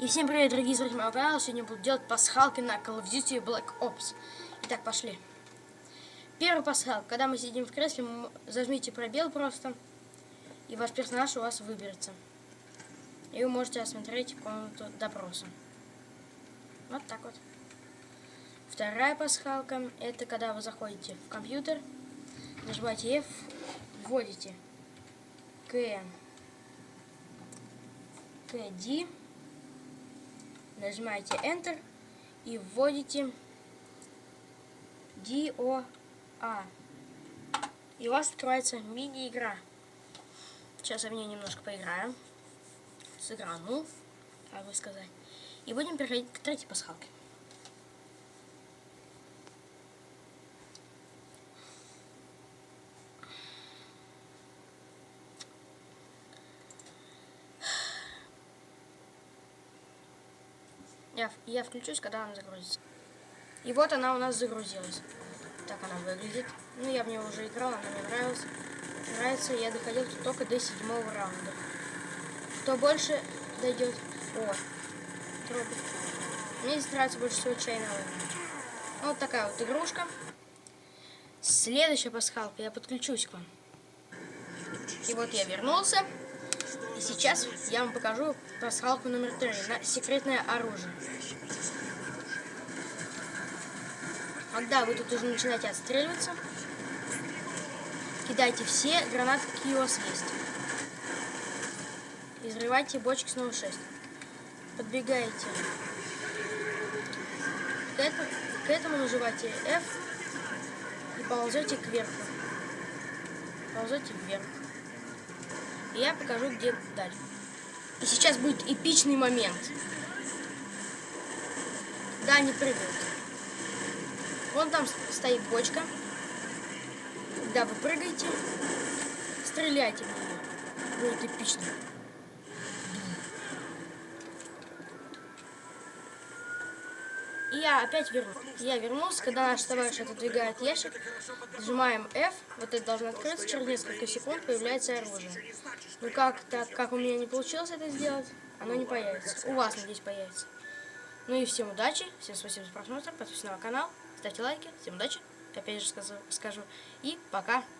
И всем привет, дорогие зрители моего канала. Сегодня буду делать пасхалки на Call of Duty Black Ops. Итак, пошли. Первый пасхалка. Когда мы сидим в кресле, зажмите пробел просто, и ваш персонаж у вас выберется. И вы можете осмотреть комнату допроса. Вот так вот. Вторая пасхалка, это когда вы заходите в компьютер, нажимаете F, вводите K, KD, нажимаете Enter и вводите DOA. И у вас открывается мини-игра. Сейчас я в ней немножко поиграю. Сыграну, как бы сказать. И будем переходить к третьей пасхалке. Я, я включусь, когда она загрузится. И вот она у нас загрузилась. Так она выглядит. Ну, я в нее уже играл, она мне нравилась. Нравится, я доходил только до седьмого раунда. Кто больше дойдет... О, тропик. Мне здесь нравится больше всего война. Вот такая вот игрушка. Следующая пасхалка, я подключусь к вам. И вот я вернулся. И сейчас я вам покажу пасхалку номер три на секретное оружие. Когда вы тут уже начинаете отстреливаться, кидайте все гранаты, какие у вас есть. И взрывайте бочки снова 6. Подбегаете к этому, к этому нажимаете F и ползете кверху. Ползете вверх. И я покажу, где дальше. И сейчас будет эпичный момент. Да, они прыгают. Вон там стоит бочка. Когда вы прыгаете, стреляйте в нее. Будет эпично. И я опять вернусь. Я вернулся, когда наш товарищ отодвигает ящик. Нажимаем F, вот это должно открыться, через несколько секунд появляется оружие. Ну как, так как у меня не получилось это сделать, оно не появится. У вас, надеюсь, появится. Ну и всем удачи, всем спасибо за просмотр, подписывайтесь на канал, ставьте лайки, всем удачи, опять же скажу и пока.